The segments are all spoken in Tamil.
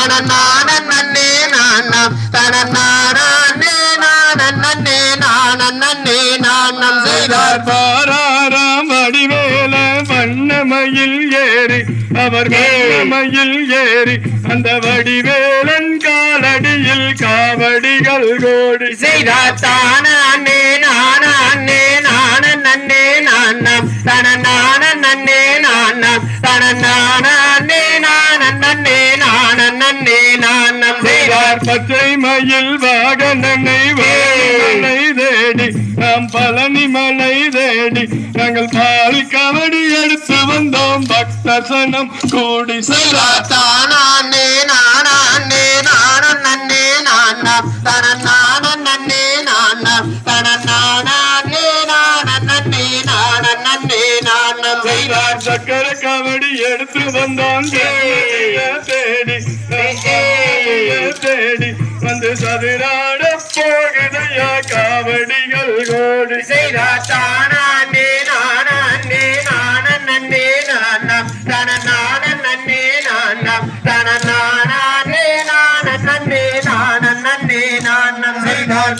தனநானே நானம் தனநானே நானே நானே நானம் செய்தார். பாராராம் வடிவேல வண்ணமயில் ஏறி அவர் வண்ணமயில் ஏறி அந்த வடிவேலன் காலடியில் காவடிகள் கோடி செய்தார். தானே நானே நானே நானம் தனநானே நானம் தனநானே பச்சை மயில் வாகனனை வாகனை தேடி நாம் பழனி மலை தேடி நாங்கள் பால் கவடி எடுத்து வந்தோம். பக்தசனம் கூடி தானே நானே நானே. நானம் தனநானே நானம் தனநானே நானே நானே நானம் செய்தார் சக்கர கவடி எடுத்து வந்தோம்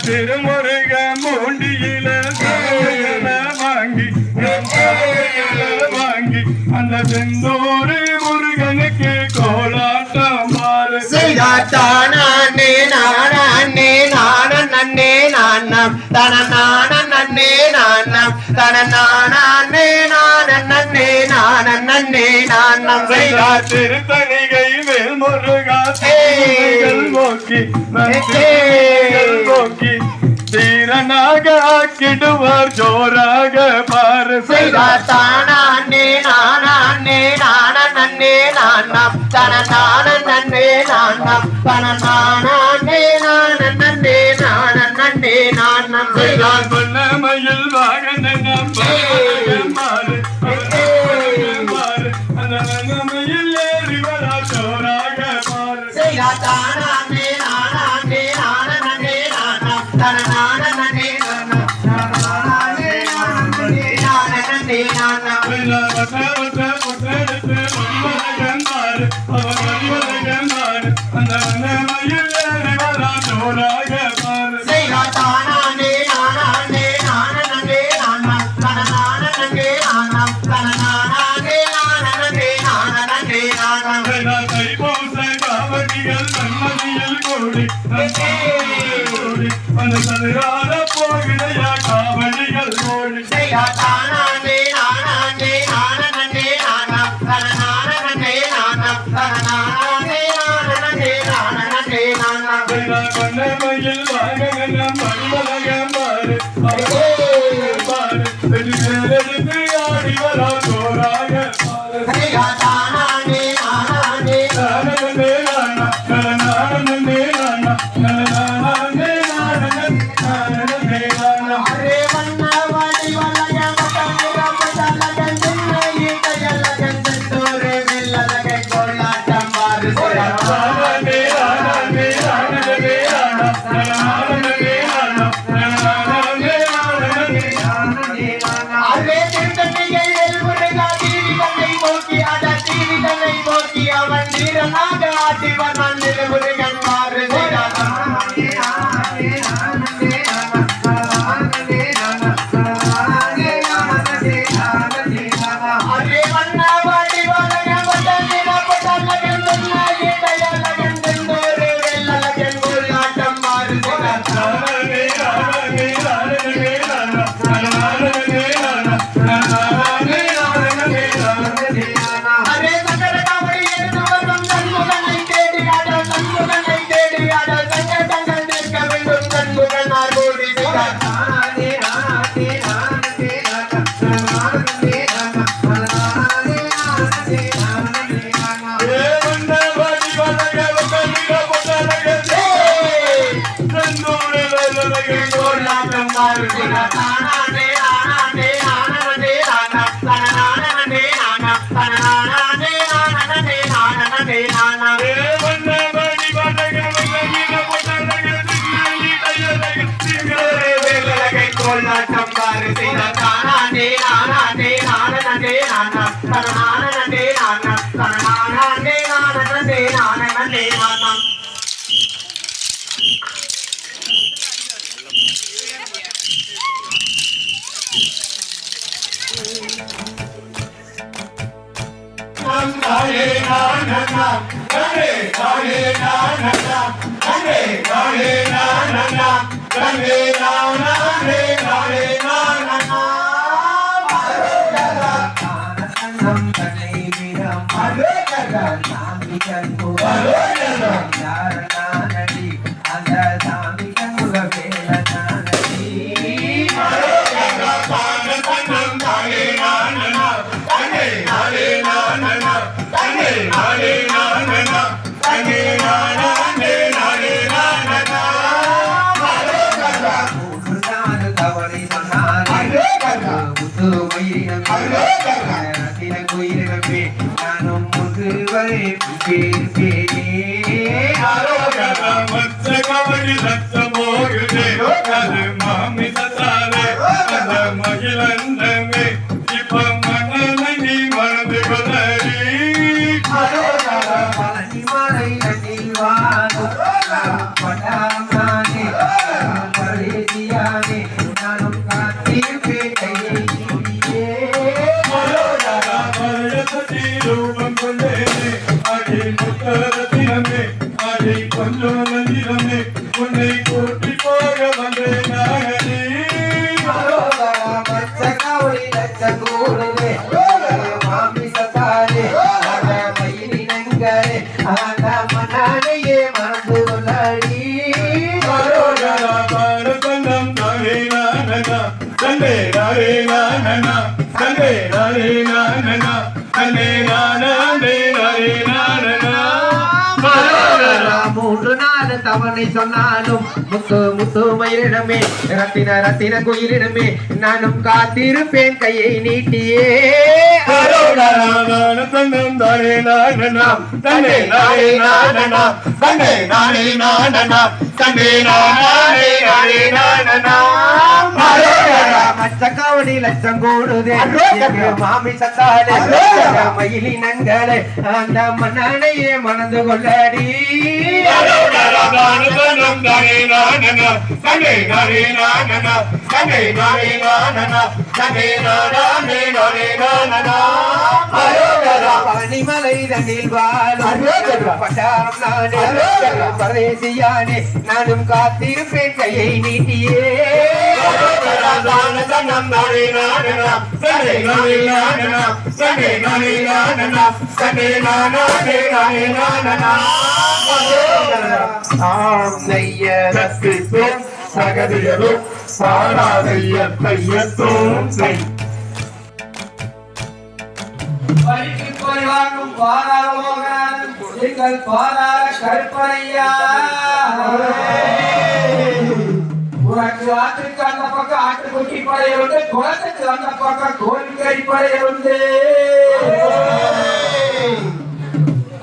திருமுருக மூண்டியில வாங்கி வாங்கி அந்த செந்தூரு முருகனுக்கு கோலாட்டம் நானே நானே நானம் தனநானே நானம் தனநானே நானே நானே நானம் செய்தார் திருத்தணிகை மேல் முருகா நோக்கி நோக்கி தீரனாக ஆக்கிடுவார் ஜோராக பாரு செய்தாத்தானே நானே நானே நானம் தனநானே நானம் தனநானே நானே நானம் செய்தார் பொன்னமையில் வாகனம் மாறு மாறு அந்த ஏறி வரா நானே நானே நானம் தனநானே நானம் கோலாட்டம் மாறு ஆனானே ஆனனே ஆனா தனனானனே ஆனா தனனானே ஆனனே ஆனனே தானானே ஆனானே ஆனனே ஆனா நானா தன்னே வரை அவனை சொன்னாலும் முத்து முத்து மயிரிடமே ரத்தின ரத்தின குயிலிடமே நானும் காத்திருப்பேன் கையை நீட்டியே. மச்சக்காவடி லட்சம் கூடுதே. மாமி சத்தாலே மயிலி நங்களே அந்த மன்னனையே மணந்து கொள்ளடி. பனிமலை தண்ணில் வாழும் பரதேசியானே நானும் காத்திருப்பேன் கையை நீட்டியே. சகதியரும் சாராதைய தையத்தோம் செய் வழிக்கு போய் எங்கள் பாதாள கருப்பனையா. உனக்கு ஆற்றுக்கு அந்த பக்கம் ஆட்டுக்குட்டி படைய உண்டு குளத்துக்கு அந்த பக்கம் கோழிக்கறி படைய உண்டு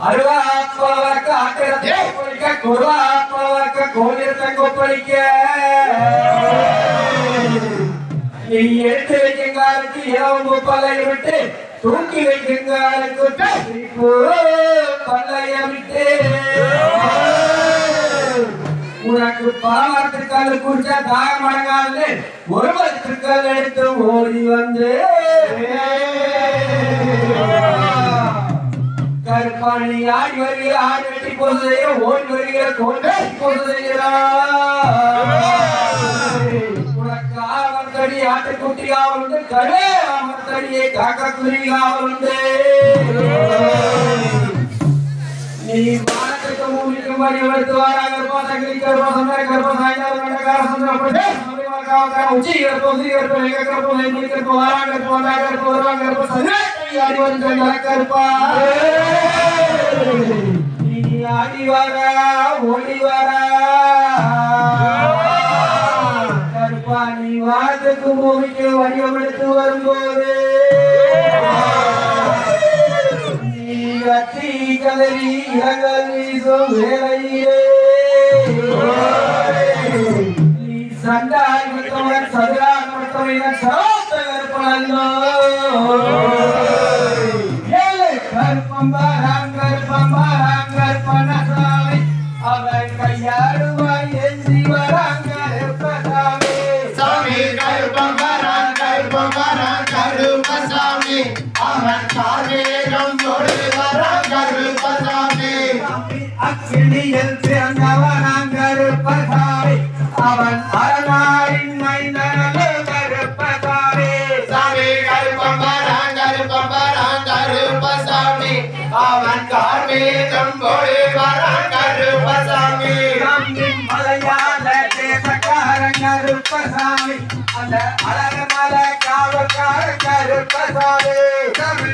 அருவா ஆப்பளவர்க்க ஆட்டிடத்தை கொப்பளிக்க குருவா ஆப்பளவர்க்க கோழிரத்தை கொப்பளிக்க நீ எடுத்து வைக்குங்காலுக்கு இரவு முப்பதை விட்டு தூக்கி வைக்குங்காலுக்கு இப்போ பல்லைய விட்டு. உனக்கு பாவாத்திற்கால் குடிச்சா தாகம் அடங்காது ஒருவத்திற்காக எடுத்து ஓடி வந்து. கருப்பாணி ஆடி வருகிற ஆடி வெட்டி போது ஓடி வருகிற கொண்டை வெட்டி போது செய்கிறா உனக்கு ஆவர்த்தடி ஆட்டுக்குட்டி ஆவல் உண்டு கடே ஆவர்த்தடியை காக்கா குருவி ஆவல் உண்டு நீ வானத்துக்கு மூலிக்கு மணி எடுத்து வாரா கர்ப்பா சங்கிலி கர்ப்பா சந்தர கர்ப்பா சாய்ந்தால் கண்டகார சந்திர பட்டே சமயமா காவ உச்சி கர்ப்பா உச்சி கர்ப்பா எங்க கர்ப்பா எங்க கர்ப்பா வாரா கர்ப்பா வந்தா கர்ப்பா வருவா கர்ப்பா சந்திர ஆடி வந்து கர்ப்பா நீ ஆடி வாரா ஓடி வாரா கருப்பா நீ வானத்துக்கு பூமிக்கு வடிவம் எடுத்து வரும்போது நீ கத்தி கதறி இரங்கல் வீசும் வேளையிலே நீ சண்டாய் விட்டவன் சதுராக விட்டவன் சரோத்த கருப்பனல்லோ ஏழு கருப்பம்பராம் கருப்பம்பராம் கருப்பனசாமி அவன் மலையில் பிறந்தவனாம் கருப்பசாமி அவன் அரணாரின் மைந்தனோ கருப்பசாமி சாமி கருப்பம் வரான் கருப்பம் வரான் கருப்பசாமி. அவன் கார்மீகம் போய் வரான் கருப்பசாமி. தேசக்காரன் கருப்பசாமி. அந்த அழக மலை காவல்கார கருப்பசாமி. சாமி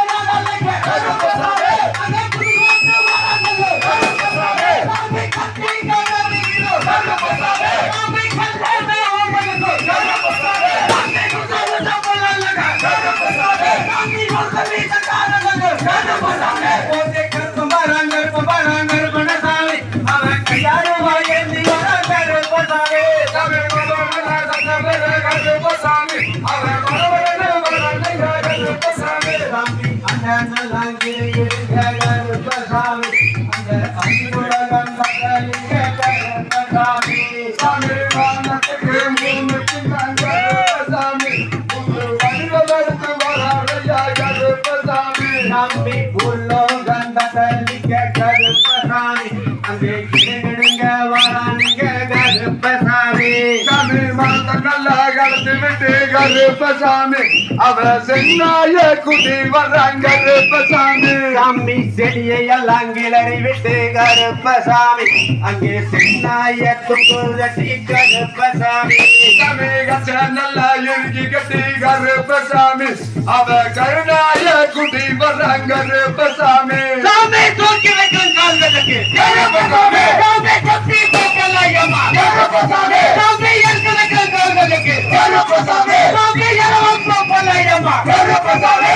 கருப்பசாமி. அவ சென்னாய குடி வராங்க கருப்பசாமி சாமி செடியை எல்லாம் கிளறி விட்டு கருப்பசாமி. அங்கே சென்னாய துக்குரட்டி கருப்பசாமி. சாமி கச்ச நல்லா இறுக்கி கட்டி கருப்பசாமி. அவ கருணாய குடி வராங்க கருப்பசாமி சாமி தூக்கி வைக்கும் கால்களுக்கு. கருப்பசாமி. சாமி கொத்தி போக்கலையம்மா கருப்பசாமி. சாமி எடுத்து வைக்கும் கால்களுக்கு. கருப்பசாமி. சாமி எலவம் போக்கலையம்மா கருப்பசாமி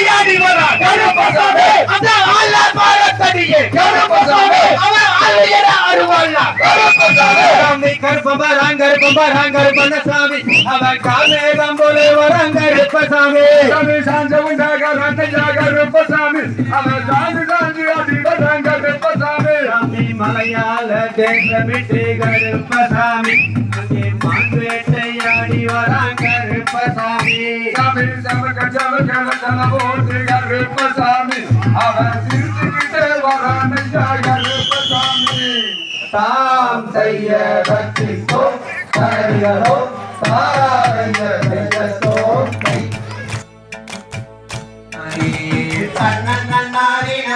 வேல்வாட்டை ஆடி வரா கருப்பசாமி அந்த ஆள பாரத்தடியே கருப்பசாமி அவன் அழுகிற அருவாள்னா கருப்பசாமி சாமி கருப்பம்பராங்க கருப்பம்பராங்க கருப்பண்ணசாமி அவன் காமேகம் போல வராங்க கருப்பசாமி சாமி சாஞ்ச உண்டாக ரத்தையாக கருப்பசாமி அவன் சாஞ்சு சாஞ்சு அடி வராங்க கருப்பசாமி சாமி மலையாள தேசமிட்டு கருப்பசாமி அங்கே மான் வேட்டையாடி வராங்க கருப்பசாமி சாமி சமக்க சமக்க போட்டு கருப்பசாமி அவன் சிரிச்சுக்கிட்டே வரான் கருப்பசாமி தாம் செய்ய பக்திக்கோ கரைகளோ தாராய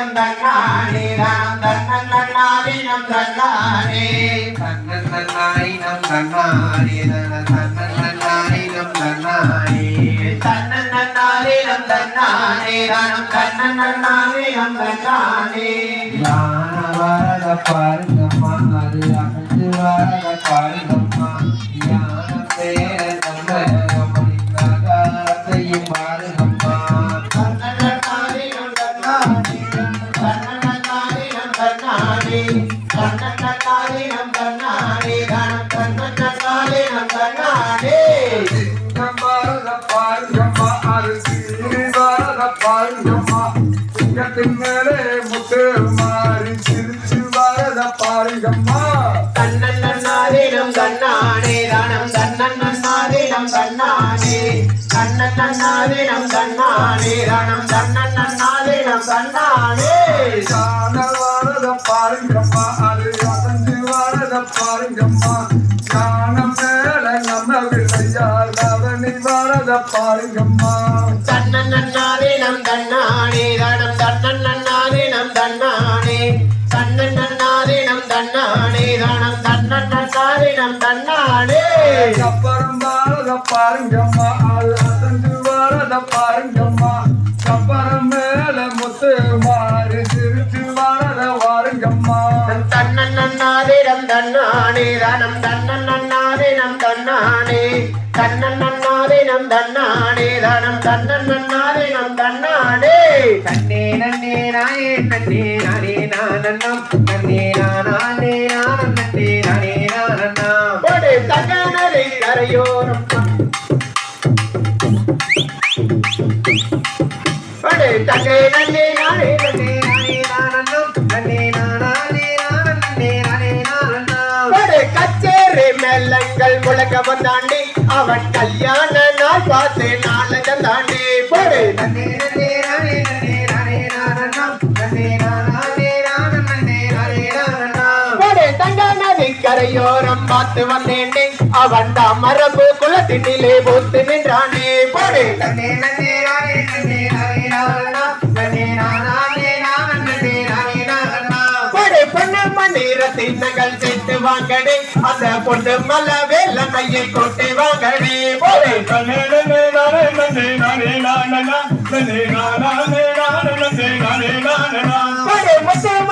செய்யத்தோ தன்னன்னாரினம் தன்னானிரம் தன்னன்னாரினம் தன்னானே. தன்னன்னாயினம் தன்னாரி தன்னன்னாயினம் தன்னாரி தன்னன்னாரினம் தன்னானே. ரணம் தன்னன்னாரினம் தன்னானே வரத பாருங்கம்மா அது அகத்து வரத பாருங்கம்மா. ஞான தன்னன்னாதீனம் தன்னானே தன்னன்னாதீனம் தன்னானே தானம் தன்னன்னாதீனம் தன்னானே ஞானம் வரத பாருங்கம்மா அது அசஞ்சு வரத பாருங்கம்மா ஞானம் மேல நம்ம அவனி வரத பாருங்கம்மா தன்னன்னாதீனம் தன்னானே தானம் தன்னன்னாதீனம் தன்னன்னாதீனம் தன்னானே அப்புறம் வரத பாருங்கம்மா அது வரத பாருங்கம்மா அப்புறம் மேல முத்து மாறி சிரிச்சு வரத வாருங்கம்மா தன்னன்னாதீனம் தன்னானே தானம் தன்னன்னாதீனம் தன்னானே தன்னன்னாதீனம் தன்னானே. தானம் தன்னன்னாதீனம் தன்னானே தன்னே நன்னே நானே நன்னே நானே நானன்னம் நன்னே நானா. தகனரை கரையோரம் ஒரு தகை நானே நன்னே நானே நானன்னம். நன்னே நானே நானம் நானே கச்சேரி மெல்லங்கள் வந்தாண்டி அவன் கல்யாண நாள் பார்த்து நாளகம் தாண்டி. போடு நன்னே நன்னே நன்னே நானே மரபு குலத்தினிலே போத்து நின்றானே. போடு. நன்னே நன்னே நானே நன்னே நானே நன்னே நானே நன்னே நானே போடு நகல் சேர்த்து வாங்கடி. அந்த பொண்ணு மல வேல மையை கொட்டு வாங்கடி. போடு. நன்னே நன்னே நானே நன்னே நானே நானனா நன்னே நானே நானே நன்னே நானே நானனா போடு முத்து மணிரத்தின்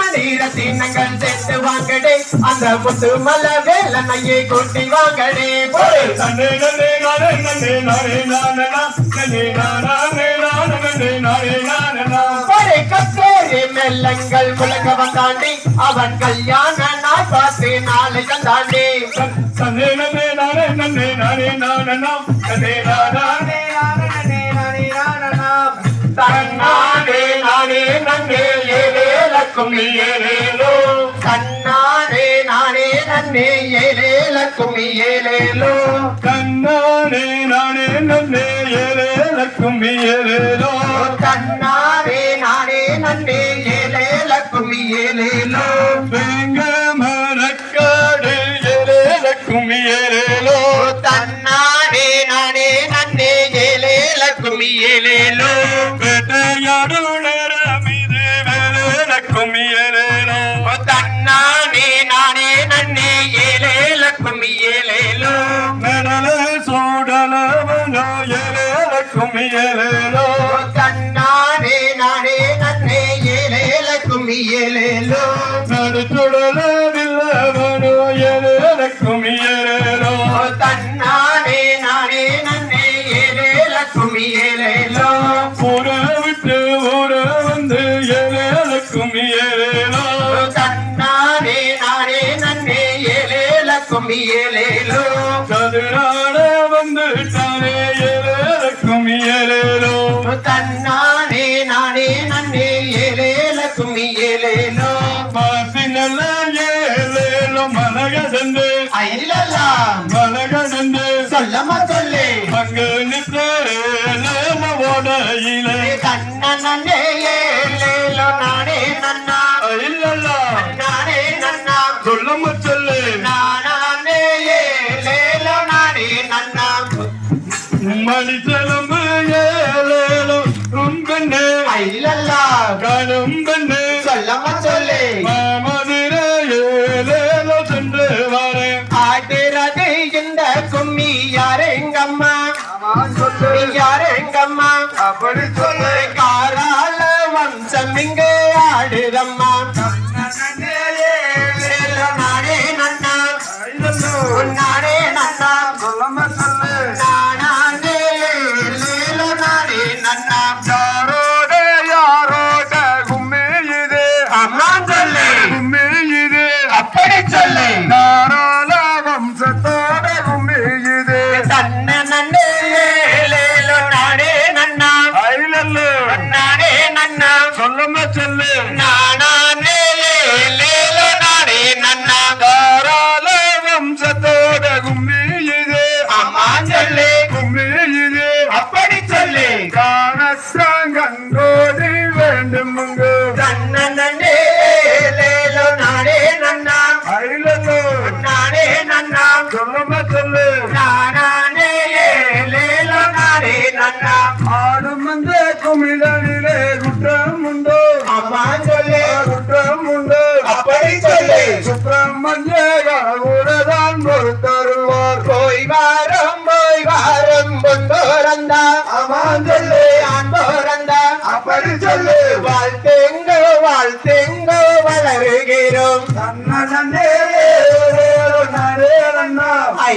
சேர்த்து வாங்கடி அந்த முத்து மல வேல மையை கொட்டி வாங்கடி நன்னே நன்னே நானே நன்னே நானே நானனா நன்னே நானே நானே நன்னே நானே நானனா ஒரு கச்சேரி மெல்லங்கள் முழங்க வந்தாண்டி அவன் கல்யாண நாள் பார்த்து நாளை தாண்டி நன்னே நன்னே நானே நன்னே நானே நானனா நன்னே நானே நானே நானே நன்னே ஏலேலக்கும் ஏலேலோ கண்ணானே நானே நன்னே ஏலே லக்கும் ஏலேலோ தன்னானே நானே நன்னே ஏலேலக்கும் ஏலேலோ வெங்க மரக்காடு ஏலே லக்கும் ஏலேலோ லக்கும் ஏலேலோ தன்னானே நானே நன்னே ஏலேலக்கும் ஏலேலோ. கதிராட வந்துட்டானே. mahali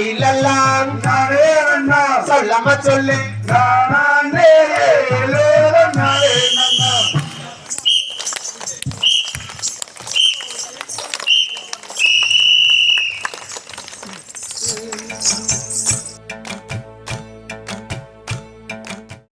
ஐலெல்லாம் நரே சொல்லாம சொல்லு. நானே